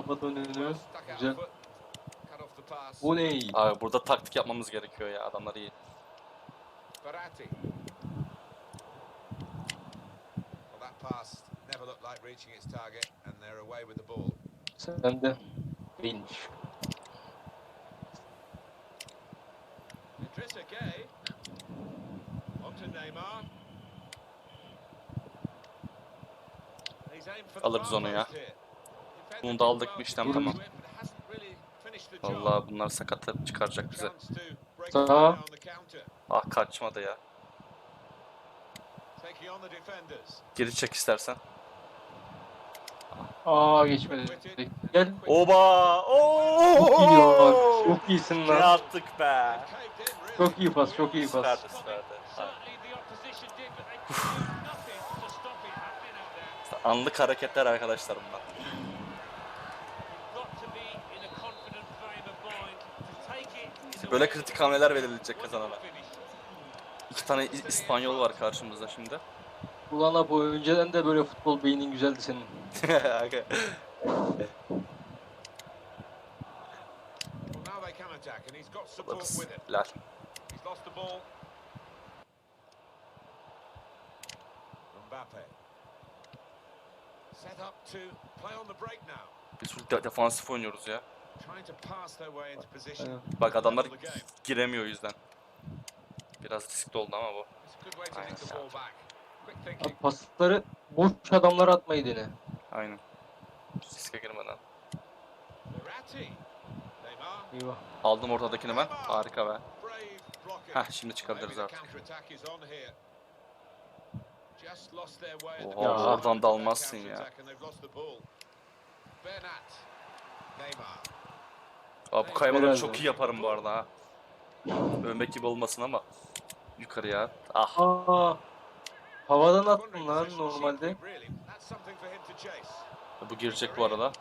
Kapat önünü. Güzel. O ne? Abi burada taktik yapmamız gerekiyor ya. Adamlar iyi. Sen de. Değilmiş. Idrissa Gay. On to Neymar. He's aimed for the Alırız onu ya. Bunu da aldık mı işlem tamam. Vallahi bunlar sakatlık çıkaracak bize. Counter. Ah kaçmadı ya. Geri çek istersen. Aa geçmedi. Gel. Oba! Çok iyi ya. Oo! Çok iyisin Ne lan. yaptık be? Çok iyi pas, çok iyi pas. Süperdi süperdi. Anlık hareketler arkadaşlar bunlar. You've got to be in a confident frame of mind to take it. İşte böyle kritik hamleler verilecek kazanana. İki tane İ- İspanyol var karşımızda şimdi. Ulan Apo önceden de böyle futbol beynin güzeldi senin. Now they can attack, and he's got support Alırız. with it. Helal. He's lost the ball. Mbappe. Set up to play on the break now. Biz full de- defansif oynuyoruz ya. Trying to pass their way into position. Aynen. Bak adamlar giremiyor o yüzden. Biraz riskli oldu ama bu. Aynen. Abi pasları boş adamlara atmayı dene. Aynen. Riske girmeden. Eyvah. Aldım ortadakini ben. Harika be. Heh şimdi çıkabiliriz artık. Oha, beginning oradan da almazsın ya. Aa, bu kaymaları Herhalde. çok iyi yaparım bu arada ha. Övmek gibi olmasın ama. Yukarıya. at. Ah. Aa. Havadan attın lan normalde. Bu girecek bu arada.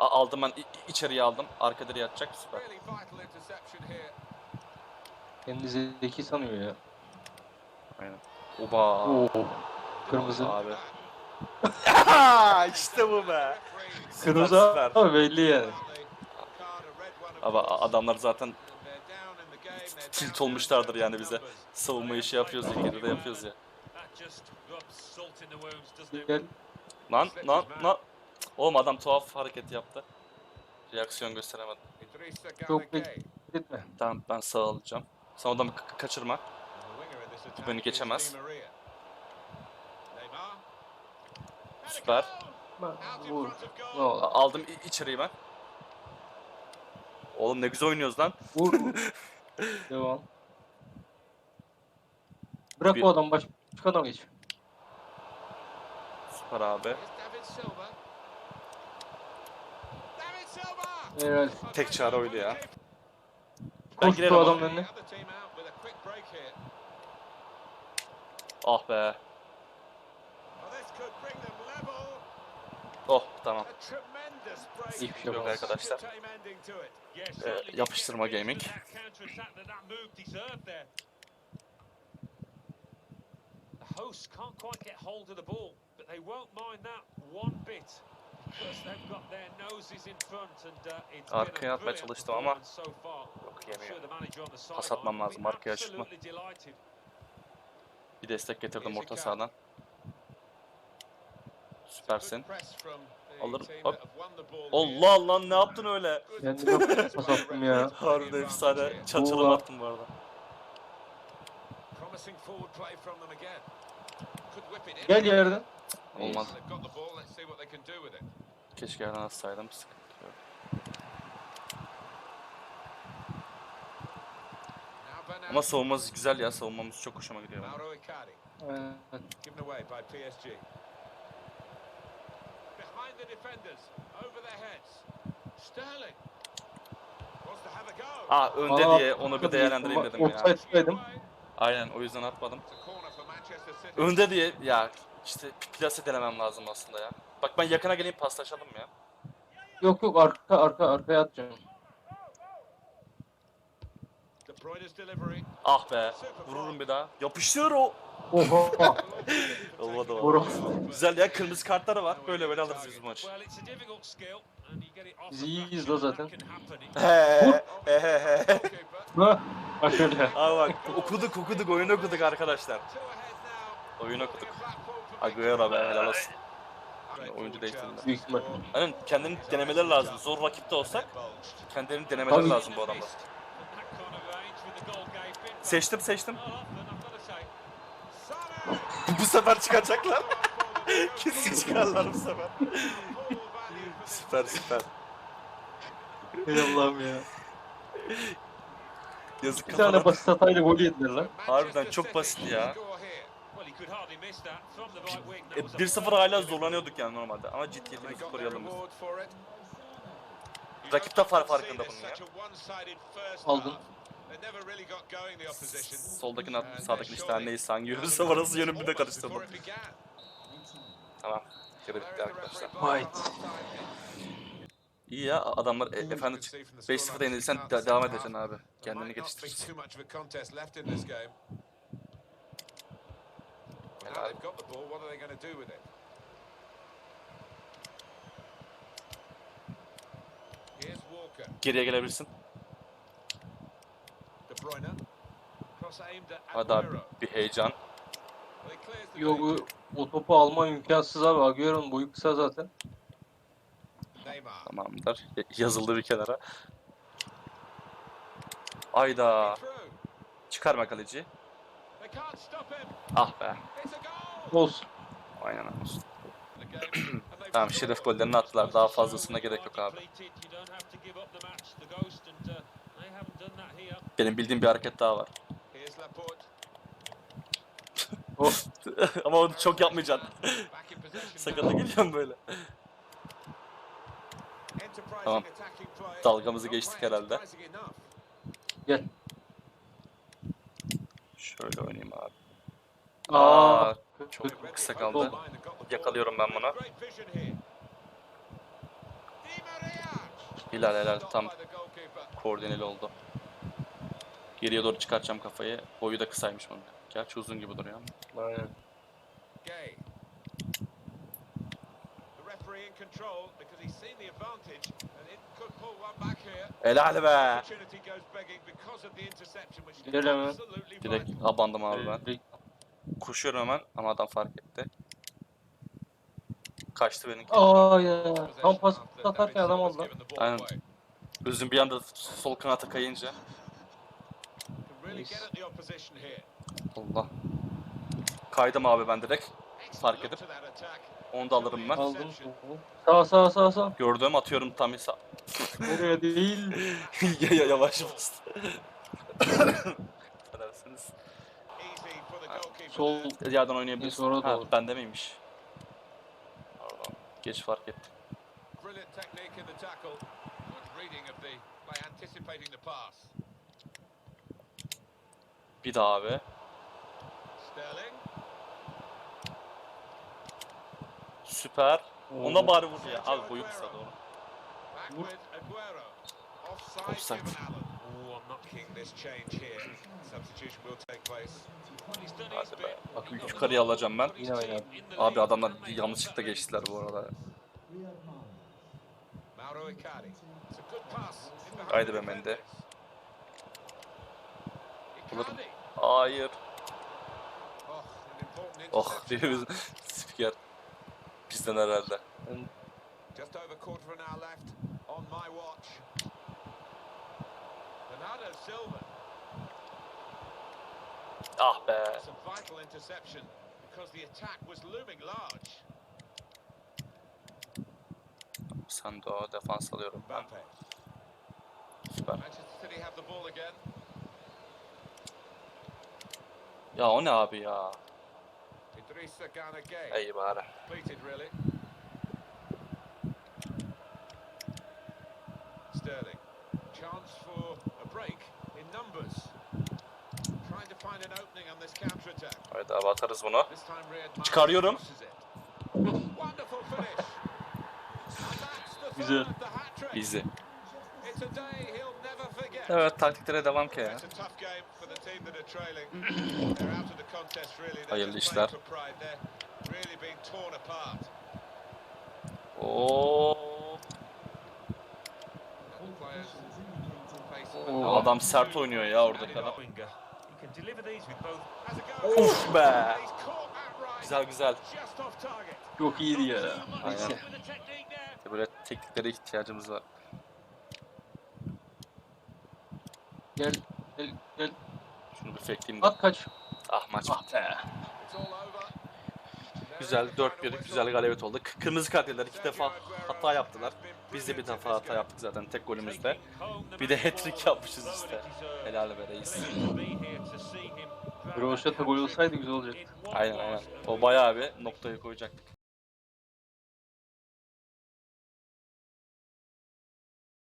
Aa, aldım ben. İçeriye aldım. Arka direğe atacak. Süper. Really vital interception here. Kendi zeki sanıyor ya. Aynen. Oba. Oo. Kırmızı. Abi. İşte bu be. Kırmızı ama belli yani. card, a red one of Ama adamlar zaten tilt olmuşlardır yani bize. Savunma işi yapıyoruz. İlgide de yapıyoruz ya. Gel. Lan lan lan. Oğlum adam tuhaf hareket yaptı. Reaksiyon gösteremedi. Idrissa Çok. Gitme. Tamam ben sağ alacağım. Sen adamı ka- kaçırma. Attack beni geçemez. Süper. Vur. Aldım içeriği ben. Oğlum ne güzel oynuyoruz lan. Vur. Devam. Bırak Bir- o adam baş başka adam geç. Süper abi. Helal. Tek çare oydu ya. Ben Koş girerim bu adamın önüne. The other Oh tamam. Hiçbir şey Yok arkadaşlar. Ee, yapıştırma gaming. hosts can't quite get hold of the ball, but they won't mind that one bit uh, Arkaya atmaya çalıştım ama. Yok yemiyor. Pas atmam lazım, arkaya çıkma. Bir destek getirdim orta sahadan. Süpersin. Alırım, hop. Allah lan ne yaptın öyle? Good Kendime defense pas attım ya. the efsane Oha. attım bu arada. Gel yerden. Olmaz. Keşke yerden atsaydım. Sıkıntı yok. Ama savunmamız güzel ya. Savunmamız çok hoşuma gidiyor. benim. The defenders. Over their heads. Sterling. Wants to have a go. Aa önde Aa, diye onu bir değerlendireyim dedim ya. offside'daydım. Aynen o yüzden atmadım. Önde diye ya işte plase denemem lazım aslında ya. Bak ben yakına geleyim paslaşalım ya. Yok yok arka arka arkaya atacağım. Ah be. Vururum bir daha. Yapıştır o. Oha. Olmadı o. Vur. Güzel ya kırmızı kartları var. Böyle böyle alırız biz bu maçı. Biz iyiyiz la zaten. He he he he. Goalkeeper. Ha. Bak şöyle. Abi bak okuduk okuduk oyun okuduk arkadaşlar. Oyun okuduk. Agüero be helal olsun. oyuncu değiştirdiler. Büyük ihtimal. Hani kendini denemeleri lazım. Zor rakipte olsak kendilerini denemeleri Tabii. lazım bu adamlar. That kind of range with the goal gate. Bit Seçtim seçtim. well often, I've got to say. Salah. Bu sefer çıkacaklar. Kesin çıkarlar bu sefer. Süper süper. Ey Allah'ım ya. Yazık Bir tane basit hatayla gol yediler lan. Harbiden çok basit ya. E, was a 1-0 hala zorlanıyorduk yani normalde ama ciddiyetimizi koruyalım biz. Rakip de far- farkında bunun ya. such Soldakini attım sağdakini işte her neyse hangi in orası front yönümü de karıştırdım. Tamam. İs the arkadaşlar. halftime. İyi ya adamlar e, efendi 5-0'da yenilsen de- devam edeceksin abi. Kendini geliştirirsin. Geriye gelebilirsin. De Bruyne. Cross aimed at Hadi abi bir heyecan. Yok bu- o topu alma imkansız abi. Agüero'nun boyu kısa zaten. Tamamdır. Yazıldı bir kenara. Ayda. Çıkarma kaleci. Ah be. Olsun. Aynen olsun. Tamam şeref gollerini attılar. Daha fazlasına gerek yok abi. Benim bildiğim bir hareket daha var. Oh. Ama onu çok yapmayacaksın. Sakata now. geliyorum böyle. Tamam. Dalgamızı geçtik herhalde. Gel. Şöyle oynayayım abi. Aa. Aa, çok kısa kaldı. Yakalıyorum ben bunu. Hilal helal tam koordineli oldu. Geriye doğru çıkartacağım kafayı. Boyu da kısaymış bunun. Gerçi uzun gibi duruyor ama. Aynen. Helal be. Gel hemen. Direkt abandım abi ben. Direkt- Koşuyorum hemen ama adam fark etti. Kaçtı benimki. Aa ya. Tam pas atarken adam oldu Aynen. Gözüm bir anda sol kanata kayınca. Can really get at the opposition here. Allah. Kaydım abi ben direkt. Fark edip. Onu da alırım ben. Aldım. Sağ sağ sağ sağ. Gördüğüm atıyorum tam hesa. Oraya değil. ya, ya, yavaş bastı. Affedersiniz. Sol. Yerden oynayabilirsin. Sonra da olur. bende miymiş? Pardon. Geç fark ettim. Brilliant technique in the tackle. Good reading of the by anticipating the pass. Bir daha abi. Sterling. Süper. Ona bari vur ya. Abi boyu kısa doğru. Vur. Offside, Hadi be. Bak yukarıya alacağım ben. Yine the Abi adamlar yanlışlıkla geçtiler bu arada. Haydi be Mende. defenders. Hayır. Oh, important Oh interception. diyoruz. Spiker. Bizden herhalde. Just over quarter an hour left on my watch. Bernardo Silva. Ah be. That's a vital interception because the attack was looming large. Sen de o defans alıyorum ben. Süper. Manchester City have the ball again. Ya o ne abi ya? İyi bari. Sterling. Chance for a break in numbers. Trying to find an opening on this counter attack. Haydi abi atarız bunu. Çıkarıyorum. Güzel. third Evet taktiklere devam ki ya. Of Hayırlı işler. Oo. Oo, adam sert oynuyor ya oradaki adam. Uf be. Güzel güzel. Çok iyiydi ya. Böyle tekniklere ihtiyacımız var. Gel gel gel. Şunu bir fekleyeyim de. At kaç. Ah maç Ah be. It's all over. Güzel 4-1 güzel galibiyet oldu. K- Kırmızı kart yediler. iki defa hata yaptılar. Biz de bir defa hata yaptık zaten tek golümüzde. Bir de hat-trick yapmışız işte. Helal be reis. Röveşata gol olsaydı güzel olacaktı. Aynen aynen. O bayağı bir noktayı koyacaktık.